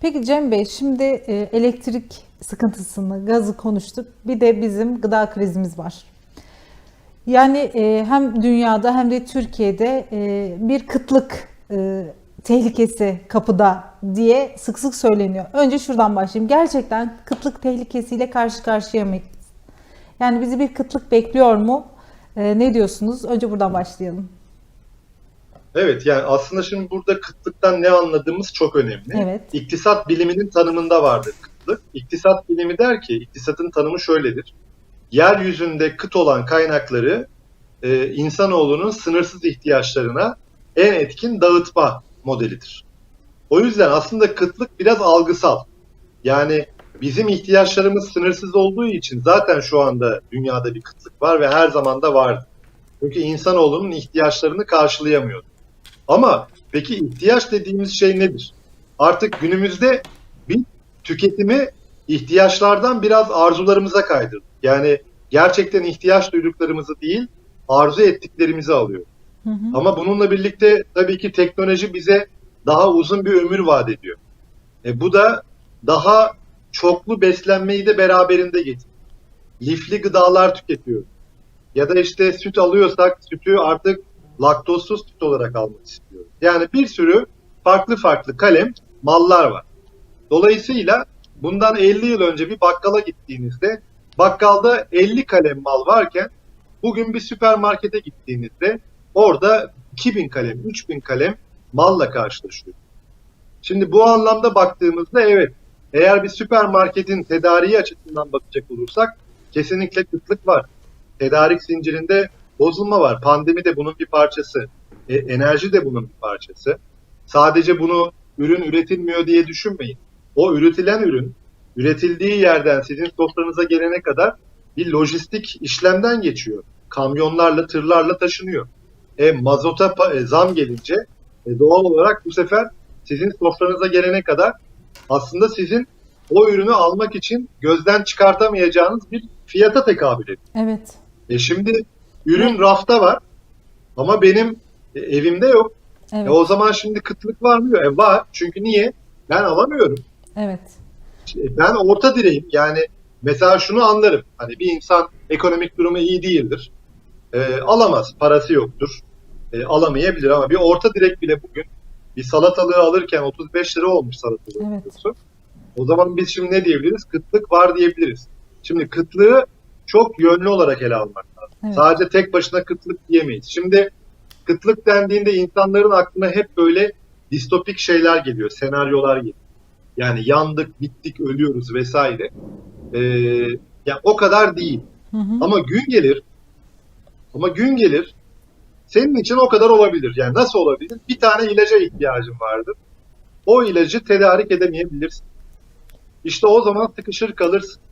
Peki Cem Bey, şimdi e, elektrik sıkıntısını, gazı konuştuk. Bir de bizim gıda krizimiz var. Yani e, hem dünyada hem de Türkiye'de e, bir kıtlık tehlikesi kapıda diye sık sık söyleniyor. Önce şuradan başlayayım. Gerçekten kıtlık tehlikesiyle karşı karşıya mıyız? Yani bizi bir kıtlık bekliyor mu? Ne diyorsunuz? Önce buradan başlayalım. Evet yani aslında şimdi burada kıtlıktan ne anladığımız çok önemli. Evet. İktisat biliminin tanımında vardır kıtlık. İktisat bilimi der ki iktisatın tanımı şöyledir. Yeryüzünde kıt olan kaynakları e, insanoğlunun sınırsız ihtiyaçlarına en etkin dağıtma modelidir. O yüzden aslında kıtlık biraz algısal. Yani bizim ihtiyaçlarımız sınırsız olduğu için zaten şu anda dünyada bir kıtlık var ve her zaman da vardı. Çünkü insanoğlunun ihtiyaçlarını karşılayamıyor. Ama peki ihtiyaç dediğimiz şey nedir? Artık günümüzde bir tüketimi ihtiyaçlardan biraz arzularımıza kaydırdık. Yani gerçekten ihtiyaç duyduklarımızı değil, arzu ettiklerimizi alıyor. Hı hı. Ama bununla birlikte tabii ki teknoloji bize daha uzun bir ömür vaat ediyor. E, bu da daha çoklu beslenmeyi de beraberinde getiriyor. Lifli gıdalar tüketiyoruz. Ya da işte süt alıyorsak sütü artık laktozsuz süt olarak almak istiyoruz. Yani bir sürü farklı farklı kalem mallar var. Dolayısıyla bundan 50 yıl önce bir bakkala gittiğinizde bakkalda 50 kalem mal varken bugün bir süpermarkete gittiğinizde orada 2000 kalem, 3000 kalem malla karşılaşıyor. Şimdi bu anlamda baktığımızda evet eğer bir süpermarketin tedariği açısından bakacak olursak kesinlikle kıtlık var. Tedarik zincirinde bozulma var. Pandemi de bunun bir parçası. E, enerji de bunun bir parçası. Sadece bunu ürün üretilmiyor diye düşünmeyin. O üretilen ürün üretildiği yerden sizin sofranıza gelene kadar bir lojistik işlemden geçiyor. Kamyonlarla, tırlarla taşınıyor. E, mazota e, zam gelince e, doğal olarak bu sefer sizin sofranıza gelene kadar aslında sizin o ürünü almak için gözden çıkartamayacağınız bir fiyata tekabül ediyor. Evet. E şimdi ürün rafta var ama benim e, evimde yok. Evet. E o zaman şimdi kıtlık var mı? E var. Çünkü niye? Ben alamıyorum. Evet. E Ben orta direyim. Yani mesela şunu anlarım. Hani bir insan ekonomik durumu iyi değildir. E, alamaz. Parası yoktur. E, alamayabilir ama bir orta direk bile bugün bir salatalığı alırken 35 lira olmuş salatalığı. Evet. kilosu. O zaman biz şimdi ne diyebiliriz? Kıtlık var diyebiliriz. Şimdi kıtlığı çok yönlü olarak ele almak. Evet. Sadece tek başına kıtlık diyemeyiz. Şimdi kıtlık dendiğinde insanların aklına hep böyle distopik şeyler geliyor, senaryolar geliyor. Yani yandık, bittik, ölüyoruz vesaire. Ee, ya o kadar değil. Hı hı. Ama gün gelir, ama gün gelir, senin için o kadar olabilir. Yani nasıl olabilir? Bir tane ilaca ihtiyacın vardır. O ilacı tedarik edemeyebilirsin. İşte o zaman sıkışır kalırsın.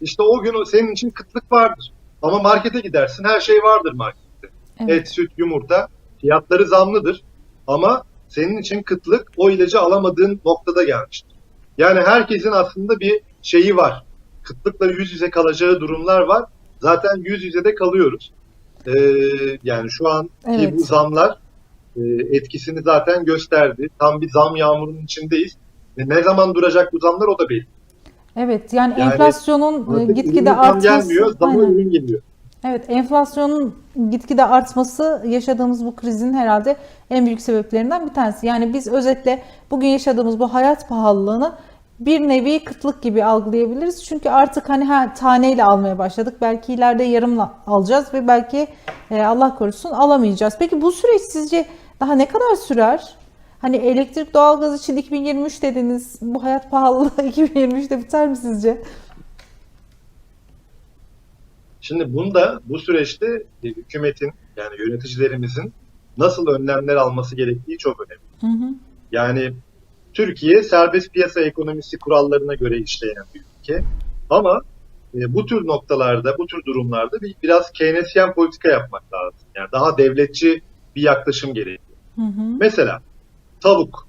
İşte o gün senin için kıtlık vardır. Ama markete gidersin, her şey vardır markette. Evet. Et, süt, yumurta, fiyatları zamlıdır. Ama senin için kıtlık o ilacı alamadığın noktada gelmiştir. Yani herkesin aslında bir şeyi var. Kıtlıkla yüz yüze kalacağı durumlar var. Zaten yüz yüze de kalıyoruz. Ee, yani şu an Evet. bu zamlar e, etkisini zaten gösterdi. Tam bir zam yağmurunun içindeyiz. Ve ne zaman duracak bu zamlar o da belli. Evet. Yani, Yani enflasyonun e, gitgide artması. gelmiyor, zama Aynen. ürün geliyor. Evet, enflasyonun gitgide artması yaşadığımız bu krizin herhalde en büyük sebeplerinden bir tanesi. Yani biz özetle bugün yaşadığımız bu hayat pahalılığını bir nevi kıtlık gibi algılayabiliriz. Çünkü artık hani ha, taneyle almaya başladık. Belki ileride yarımla alacağız ve belki e, Allah korusun alamayacağız. Peki bu süreç sizce daha ne kadar sürer? Hani elektrik doğalgaz için 2023 dediniz. Bu hayat pahalılığı 2023'te biter mi sizce? Şimdi bunda bu süreçte e, hükümetin yani yöneticilerimizin nasıl önlemler alması gerektiği çok önemli. Hı hı. Yani Türkiye serbest piyasa ekonomisi kurallarına göre işleyen bir ülke. Ama e, bu tür noktalarda, bu tür durumlarda bir, biraz Keynesyen politika yapmak lazım. Yani daha devletçi bir yaklaşım gerekiyor. Hı hı. Mesela tavuk.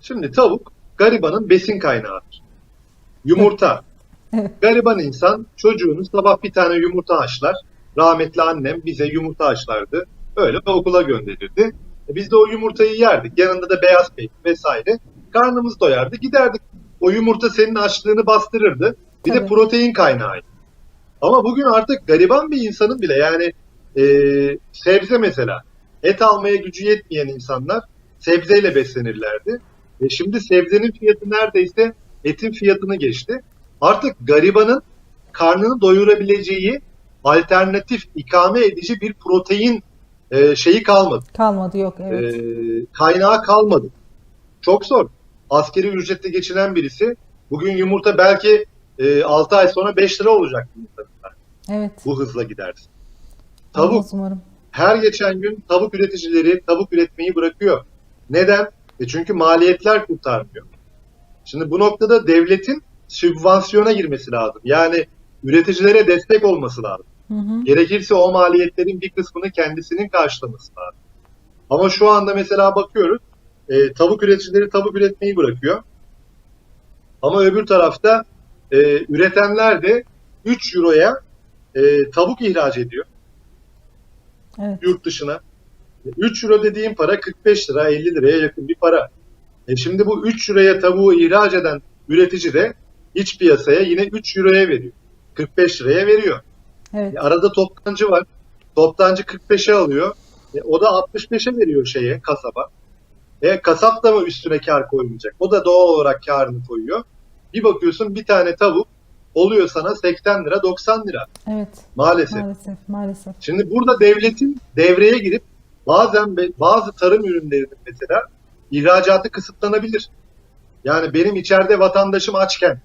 Şimdi tavuk garibanın besin kaynağıdır. Yumurta. Gariban insan çocuğunu sabah bir tane yumurta haşlar. Rahmetli annem bize yumurta haşlardı. Öyle okula gönderirdi. E Biz de o yumurtayı yerdik. Yanında da beyaz peynir vesaire. karnımız doyardı, giderdik. O yumurta senin açlığını bastırırdı. Bir de protein kaynağıydı. Ama bugün artık gariban bir insanın bile yani e, sebze mesela et almaya gücü yetmeyen insanlar sebzeyle beslenirlerdi. E şimdi sebzenin fiyatı neredeyse etin fiyatını geçti. Artık garibanın karnını doyurabileceği alternatif ikame edici bir protein e, şeyi kalmadı. Kalmadı yok evet. E, kaynağı kalmadı. Çok zor. Askeri ücretle geçinen birisi bugün yumurta belki e, 6 ay sonra 5 lira olacak yumurta. evet. Bu hızla gidersin. Tavuk umarım. her geçen gün tavuk üreticileri tavuk üretmeyi bırakıyor. Neden? E çünkü maliyetler kurtarmıyor. Şimdi bu noktada devletin sübvansiyona girmesi lazım. Yani üreticilere destek olması lazım. Hı hı. Gerekirse o maliyetlerin bir kısmını kendisinin karşılaması lazım. Ama şu anda mesela bakıyoruz e, tavuk üreticileri tavuk üretmeyi bırakıyor. Ama öbür tarafta e, üretenler de 3 euroya e, tavuk ihraç ediyor Evet. yurt dışına. 3 euro dediğim para 45 lira 50 liraya yakın bir para. E şimdi bu 3 liraya tavuğu ihraç eden üretici de iç piyasaya yine 3 euroya veriyor. 45 liraya veriyor. Evet. E arada toptancı var. Toptancı 45'e alıyor. E o da 65'e veriyor şeye kasaba. E kasap da mı üstüne kar koymayacak? O da doğal olarak karını koyuyor. Bir bakıyorsun bir tane tavuk oluyor sana 80 lira 90 lira Evet. maalesef. Maalesef. Maalesef. Şimdi burada devletin devreye girip bazen bazı tarım ürünlerinin mesela ihracatı kısıtlanabilir. Yani benim içeride vatandaşım açken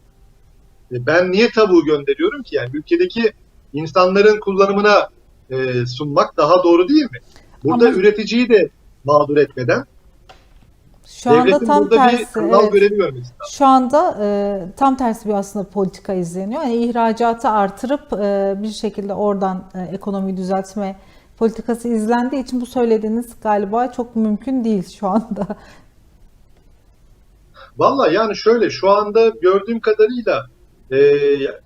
e, ben niye tavuğu gönderiyorum ki? Yani ülkedeki insanların kullanımına e, sunmak daha doğru değil mi? Burada Ama- üreticiyi de mağdur etmeden Şu anda devletin tam tersi. evet. görevi görmesi lazım. Şu anda e, tam tersi bir aslında politika izleniyor. Yani ihracatı artırıp e, bir şekilde oradan e, ekonomiyi düzeltme politikası izlendiği için bu söylediğiniz galiba çok mümkün değil şu anda. Valla yani şöyle şu anda gördüğüm kadarıyla e,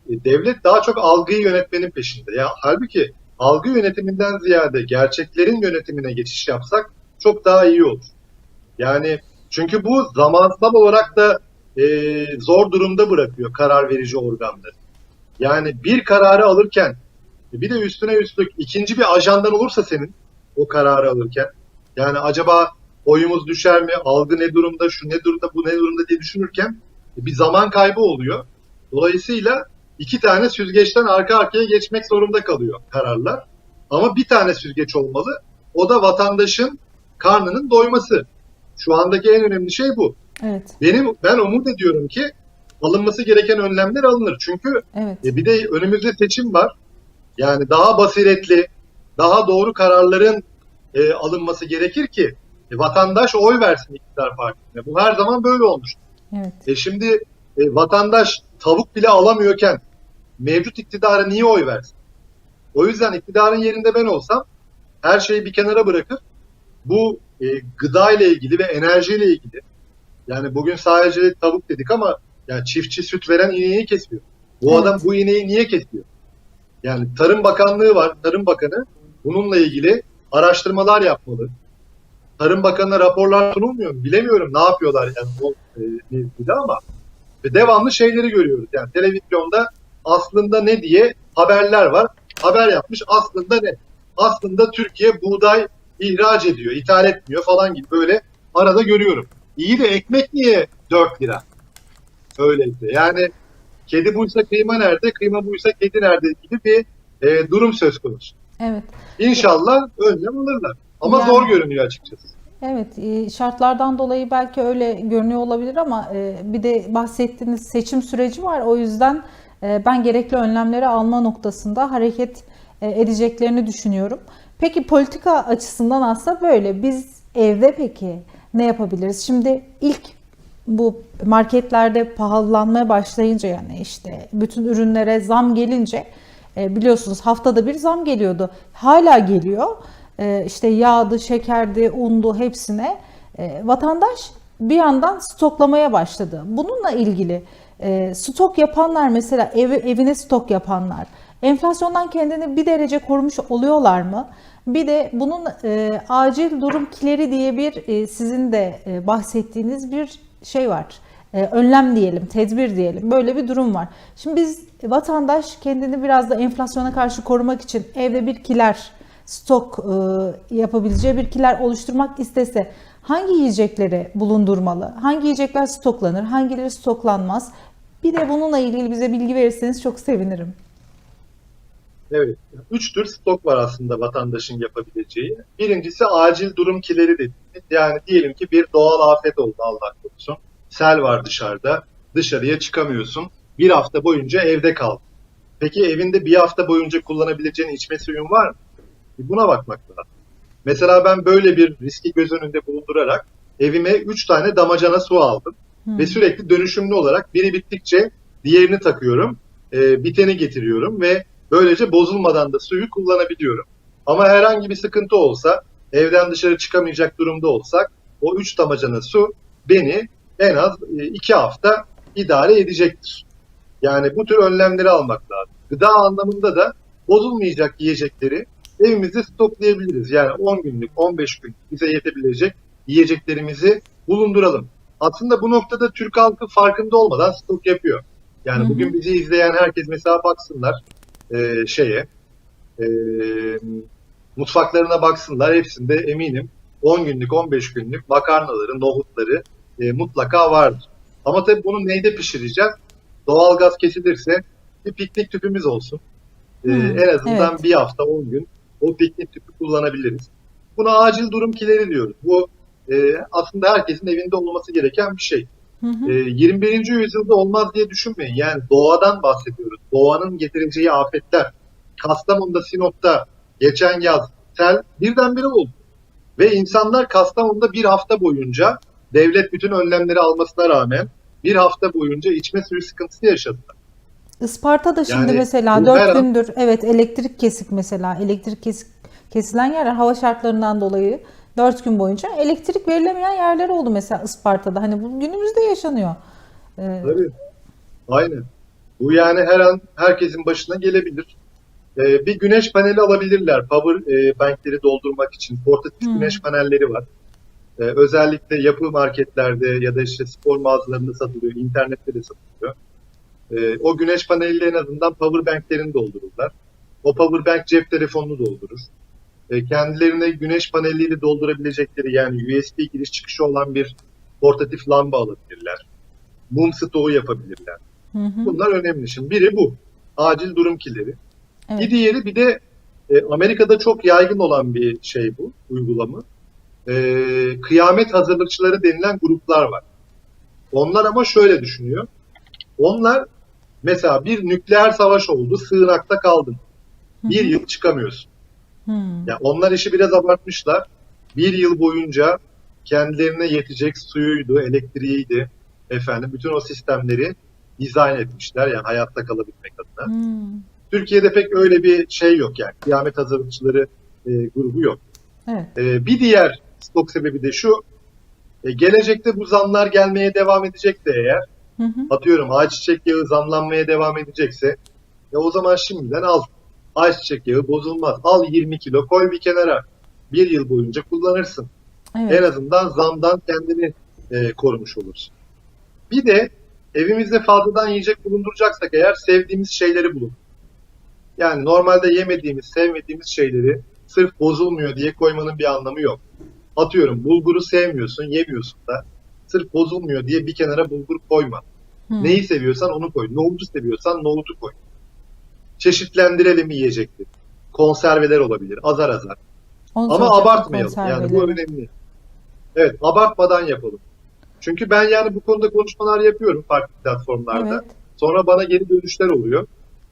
devlet daha çok algıyı yönetmenin peşinde. Ya halbuki algı yönetiminden ziyade gerçeklerin yönetimine geçiş yapsak çok daha iyi olur. Yani çünkü bu zamansal olarak da e, zor durumda bırakıyor karar verici organları. Yani bir kararı alırken bir de üstüne üstlük ikinci bir ajandan olursa senin o kararı alırken yani acaba oyumuz düşer mi, algı ne durumda, şu ne durumda, bu ne durumda diye düşünürken bir zaman kaybı oluyor. Dolayısıyla iki tane süzgeçten arka arkaya geçmek zorunda kalıyor kararlar. Ama bir tane süzgeç olmalı. O da vatandaşın karnının doyması. Şu andaki en önemli şey bu. Evet, Benim ben umut ediyorum ki alınması gereken önlemler alınır. Çünkü evet. e, bir de önümüzde seçim var. Yani daha basiretli, daha doğru kararların e, alınması gerekir ki e, vatandaş oy versin iktidar partisine. Bu her zaman böyle olmuş. Evet. E şimdi e, vatandaş tavuk bile alamıyorken mevcut iktidara niye oy versin? O yüzden iktidarın yerinde ben olsam her şeyi bir kenara bırakıp bu e, gıda ile ilgili ve enerji ile ilgili yani bugün sadece tavuk dedik ama yani çiftçi süt veren ineği kesiyor. Bu Evet. adam bu ineği niye kesiyor? Yani Tarım Bakanlığı var. Tarım Bakanı bununla ilgili araştırmalar yapmalı. Tarım Bakanı'na raporlar sunulmuyor mu? Bilemiyorum ne yapıyorlar yani o e, mevkide ama ve devamlı şeyleri görüyoruz. Yani televizyonda aslında ne diye haberler var. Haber yapmış aslında ne? Aslında Türkiye buğday ihraç ediyor, ithal etmiyor falan gibi böyle arada görüyorum. İyi de ekmek niye 4 lira? Öyleyse. Yani kedi buysa kıyma nerede, kıyma buysa kedi nerede gibi bir e, durum söz konusu. Evet. İnşallah önlem alırlar. Ama Yani- zor görünüyor açıkçası. Evet, e, şartlardan dolayı belki öyle görünüyor olabilir ama e, bir de bahsettiğiniz seçim süreci var. O yüzden e, ben gerekli önlemleri alma noktasında hareket edeceklerini düşünüyorum. Peki politika açısından aslında böyle. Biz evde peki ne yapabiliriz? Şimdi ilk bu marketlerde pahalanmaya başlayınca yani işte bütün ürünlere zam gelince e, biliyorsunuz haftada bir zam geliyordu. Hala geliyor. E, işte yağdı, şekerdi, undu hepsine. E, vatandaş bir yandan stoklamaya başladı. Bununla ilgili stok yapanlar mesela evi, evine stok yapanlar enflasyondan kendini bir derece korumuş oluyorlar mı? Bir de bunun e, acil durum kileri diye bir e, sizin de e, bahsettiğiniz bir şey var. E, önlem diyelim, tedbir diyelim. Böyle bir durum var. Şimdi biz vatandaş kendini biraz da enflasyona karşı korumak için evde bir kiler stok e, yapabileceği bir kiler oluşturmak istese hangi yiyecekleri bulundurmalı? Hangi yiyecekler stoklanır? Hangileri stoklanmaz? Bir de bununla ilgili bize bilgi verirseniz çok sevinirim. Evet. Üç tür stok var aslında vatandaşın yapabileceği. Birincisi acil durum kileri dediğimiz. Yani diyelim ki bir doğal afet oldu Allah korusun. Sel var dışarıda. Dışarıya çıkamıyorsun. Bir hafta boyunca evde kal. Peki evinde bir hafta boyunca kullanabileceğin içme suyun var mı? Bir Buna bakmak lazım. Mesela ben böyle bir riski göz önünde bulundurarak evime 3 tane damacana su aldım. Ve sürekli dönüşümlü olarak biri bittikçe diğerini takıyorum. E, biteni getiriyorum ve böylece bozulmadan da suyu kullanabiliyorum. Ama herhangi bir sıkıntı olsa, evden dışarı çıkamayacak durumda olsak o 3 damacana su beni en az 2 hafta idare edecektir. Yani bu tür önlemleri almak lazım. Gıda anlamında da bozulmayacak yiyecekleri evimizde stoklayabiliriz. Yani 10 günlük, 15 gün bize yetebilecek yiyeceklerimizi bulunduralım. Aslında bu noktada Türk halkı farkında olmadan stok yapıyor. Yani Hı hı. bugün bizi izleyen herkes mesela baksınlar e, şeye, e, mutfaklarına baksınlar. Hepsinde eminim 10 günlük, 15 günlük makarnaları, nohutları e, mutlaka vardır. Ama tabii bunu neyde pişireceğiz? Doğalgaz kesilirse bir piknik tüpümüz olsun. E, Hmm, en azından evet. bir hafta 10 gün o piknik tüpü kullanabiliriz. Buna acil durum kileri diyoruz. Bu e, aslında herkesin evinde olması gereken bir şey. Hı hı. E, 21. yüzyılda olmaz diye düşünmeyin. Yani doğadan bahsediyoruz. Doğanın getireceği afetler. Kastamonu'da, Sinop'ta geçen yaz sel birdenbire oldu. Ve insanlar Kastamonu'da bir hafta boyunca devlet bütün önlemleri almasına rağmen bir hafta boyunca içme suyu sıkıntısı yaşadılar. Isparta'da şimdi Yani mesela bu 4 her an- gündür evet elektrik kesik mesela elektrik kesik kesilen yerler hava şartlarından dolayı 4 gün boyunca elektrik verilemeyen yerler oldu mesela Isparta'da. Hani bu günümüzde yaşanıyor. Ee, Tabii. Aynen. Bu yani her an herkesin başına gelebilir. Ee, bir güneş paneli alabilirler. Power e, bankleri doldurmak için. Portatif Hmm. güneş panelleri var. Ee, özellikle yapı marketlerde ya da işte spor mağazalarında satılıyor. internette de satılıyor. Ee, o güneş paneliyle en azından power banklerini doldururlar. O power bank cep telefonunu doldurur. Ee, kendilerine güneş paneliyle doldurabilecekleri yani USB giriş çıkışı olan bir portatif lamba alabilirler. Mum stoğu yapabilirler. hı hı, Bunlar önemli. Şimdi biri bu. Acil durum kileri. evet. Bir diğeri bir de e, Amerika'da çok yaygın olan bir şey bu uygulama. E, kıyamet hazırlıkçıları denilen gruplar var. Onlar ama şöyle düşünüyor. Onlar mesela bir nükleer savaş oldu, sığınakta kaldın. Bir yıl çıkamıyorsun. Hı. Ya onlar işi biraz abartmışlar. Bir yıl boyunca kendilerine yetecek suyuydu, elektriğiydi, efendim bütün o sistemleri dizayn etmişler yani hayatta kalabilmek adına. Hı. Türkiye'de pek öyle bir şey yok yani kıyamet hazırlıkçıları e, grubu yok. Evet. E, bir diğer stok sebebi de şu, e, gelecekte bu zamlar gelmeye devam edecek de eğer, Hı hı. atıyorum ayçiçek yağı zamlanmaya devam edecekse, ya o zaman şimdiden al. Ayçiçek yağı bozulmaz. Al 20 kilo koy bir kenara. Bir yıl boyunca kullanırsın. En Evet. azından zamdan kendini e, korumuş olursun. Bir de evimizde fazladan yiyecek bulunduracaksak eğer sevdiğimiz şeyleri bulun. Yani normalde yemediğimiz, sevmediğimiz şeyleri sırf bozulmuyor diye koymanın bir anlamı yok. Atıyorum bulguru sevmiyorsun, yemiyorsun da sırf bozulmuyor diye bir kenara bulgur koyma. Hı. Neyi seviyorsan onu koy. Nohutu seviyorsan nohutu koy. Çeşitlendirelim yiyecekleri. Konserveler olabilir, azar azar. Onu Ama abartmayalım. Yani bu önemli. Evet, abartmadan yapalım. Çünkü ben yani bu konuda konuşmalar yapıyorum farklı platformlarda. Evet. Sonra bana geri dönüşler oluyor.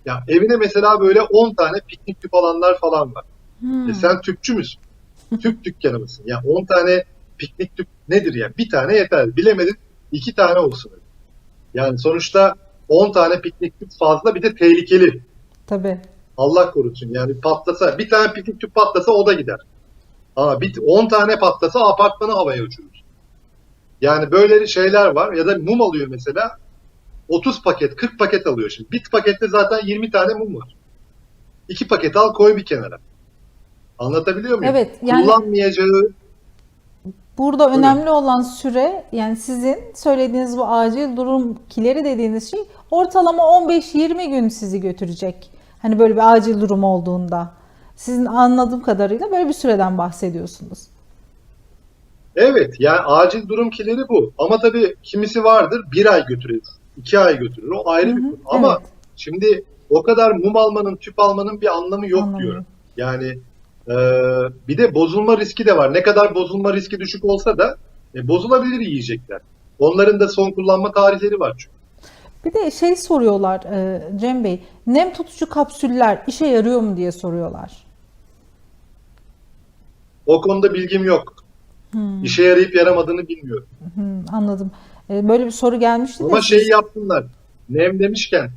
Ya evine mesela böyle 10 tane piknik tüp alanlar falan var. Hı. E sen tüpçü müsün? Tüp dükkanı mısın? Ya 10 tane piknik tüp nedir ya? Bir tane yeter. Bilemedin iki tane olsun. Yani sonuçta 10 tane piknik tüp fazla bir de tehlikeli. Tabii. Allah korusun yani patlasa bir tane piknik tüp patlasa o da gider. Ama bir 10 tane patlasa apartmanı havaya uçurur. Yani böyle şeyler var ya da mum alıyor mesela 30 paket 40 paket alıyor şimdi. Bir pakette zaten 20 tane mum var. 2 paket al koy bir kenara. Anlatabiliyor muyum? Evet, yani- Kullanmayacağı Burada önemli olan süre yani sizin söylediğiniz bu acil durum kileri dediğiniz şey ortalama 15-20 gün sizi götürecek. Hani böyle bir acil durum olduğunda. Sizin anladığım kadarıyla böyle bir süreden bahsediyorsunuz. Evet, yani acil durum kileri bu. Ama tabii kimisi vardır bir ay götürür, iki ay götürür. O ayrı bir Hı hı, konu. Ama evet. şimdi o kadar mum almanın, tüp almanın bir anlamı yok Anlamı diyorum. Yani e, bir de bozulma riski de var. Ne kadar bozulma riski düşük olsa da e, bozulabilir yiyecekler. Onların da son kullanma tarihleri var çünkü. Bir de şey soruyorlar e, Cem Bey, nem tutucu kapsüller işe yarıyor mu diye soruyorlar. O konuda bilgim yok. Hmm, İşe yarayıp yaramadığını bilmiyorum. hmm, anladım. E, böyle bir soru gelmişti de Ama siz- şeyi yapsınlar. Nem demişken,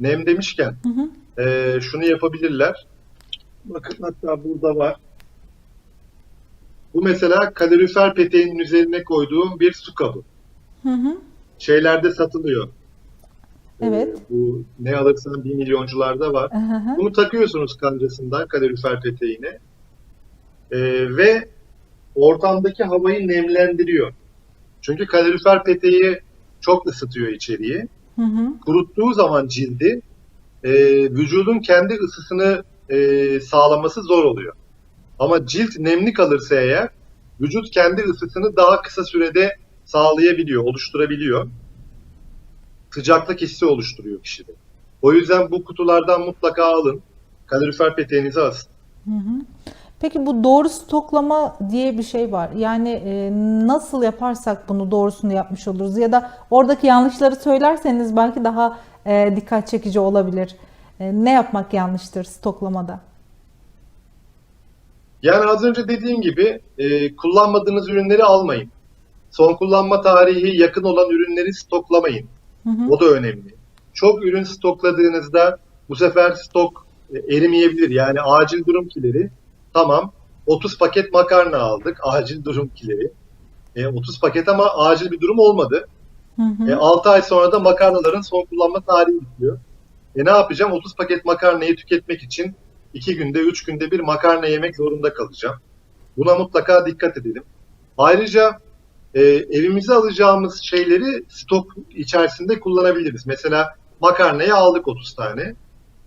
nem demişken Hı hı. e, şunu yapabilirler. Bakın hatta burada var. Bu mesela kalorifer peteğinin üzerine koyduğum bir su kabı. Hı hı. Şeylerde satılıyor. E, Evet. bu ne alırsan bir milyoncularda var. Hı hı. Bunu takıyorsunuz kancasından kalorifer peteğine. E, ve ortamdaki havayı nemlendiriyor. Çünkü kalorifer peteği çok ısıtıyor içeriği. Hı hı. kuruttuğu zaman cildi e, vücudun kendi ısısını e, sağlaması zor oluyor. Ama cilt nemli kalırsa eğer vücut kendi ısısını daha kısa sürede sağlayabiliyor, oluşturabiliyor. Sıcaklık hissi oluşturuyor kişide. O yüzden bu kutulardan mutlaka alın. Kalorifer peteğinize asın. Hı hı. Peki bu doğru stoklama diye bir şey var. Yani e, nasıl yaparsak bunu doğrusunu yapmış oluruz ya da oradaki yanlışları söylerseniz belki daha e, dikkat çekici olabilir. E, ne yapmak yanlıştır stoklamada? Yani az önce dediğim gibi e, kullanmadığınız ürünleri almayın. Son kullanma tarihi yakın olan ürünleri stoklamayın. Hı hı. O da önemli. Çok ürün stokladığınızda bu sefer stok e, erimeyebilir. Yani acil durum kileri tamam 30 paket makarna aldık acil durum kileri. E, 30 paket ama acil bir durum olmadı. Hı hı. E, 6 ay sonra da makarnaların son kullanma tarihi bitiyor. E ne yapacağım? 30 paket makarnayı tüketmek için 2 günde 3 günde bir makarna yemek zorunda kalacağım. Buna mutlaka dikkat edelim. Ayrıca e, evimize alacağımız şeyleri stok içerisinde kullanabiliriz. Mesela makarnayı aldık 30 tane.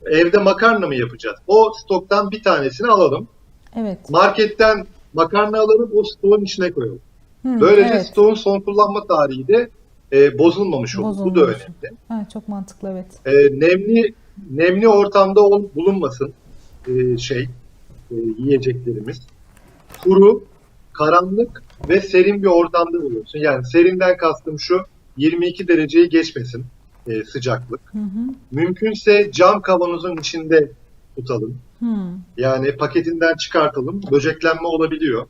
Evde makarna mı yapacağız? O stoktan bir tanesini alalım. Evet. Marketten makarna alalım, o stoğun içine koyalım. Hı, Böylece evet. stoğun son kullanma tarihi de e, bozulmamış olur. Bu da Bozulmamış. önemli. Ha, çok mantıklı evet. E, nemli nemli ortamda ol- bulunmasın e, şey e, yiyeceklerimiz. Kuru, karanlık ve serin bir ortamda bulunsun. Yani serinden kastım şu 22 dereceyi geçmesin e, sıcaklık. Hı hı. Mümkünse cam kavanozun içinde tutalım. Hı. Yani paketinden çıkartalım. Böceklenme olabiliyor.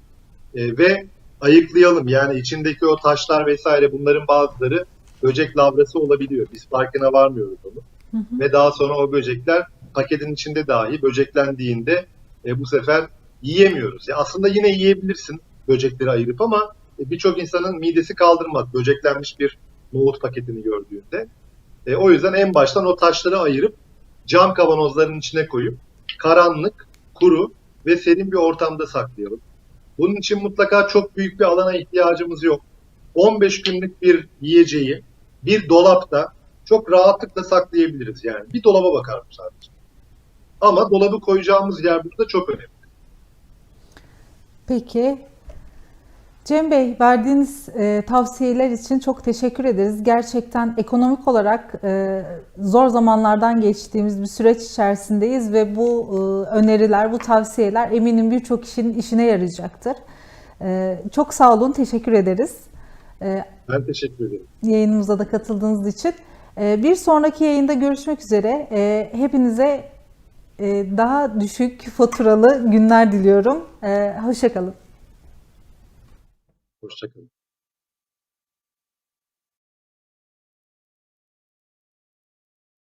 E, ve ayıklayalım. Yani içindeki o taşlar vesaire bunların bazıları böcek lavrası olabiliyor. Biz farkına varmıyoruz onu. Hı hı. Ve daha sonra o böcekler paketin içinde dahi böceklendiğinde e, bu sefer yiyemiyoruz. Ya aslında yine yiyebilirsin böcekleri ayırıp ama e, birçok insanın midesi kaldırmaz böceklenmiş bir nohut paketini gördüğünde. E, o yüzden en baştan o taşları ayırıp cam kavanozların içine koyup karanlık, kuru ve serin bir ortamda saklayalım. Bunun için mutlaka çok büyük bir alana ihtiyacımız yok. 15 günlük bir yiyeceği bir dolapta çok rahatlıkla saklayabiliriz yani. Bir dolaba bakarım sadece. Ama dolabı koyacağımız yer burada çok önemli. Peki. Cem Bey, verdiğiniz e, tavsiyeler için çok teşekkür ederiz. Gerçekten ekonomik olarak e, zor zamanlardan geçtiğimiz bir süreç içerisindeyiz ve bu e, öneriler, bu tavsiyeler eminim birçok kişinin işine yarayacaktır. E, çok sağ olun, teşekkür ederiz. E, Ben teşekkür ederim. yayınımıza da katıldığınız için. E, bir sonraki yayında görüşmek üzere. E, hepinize e, daha düşük faturalı günler diliyorum. E, Hoşçakalın. Hoşçakalın.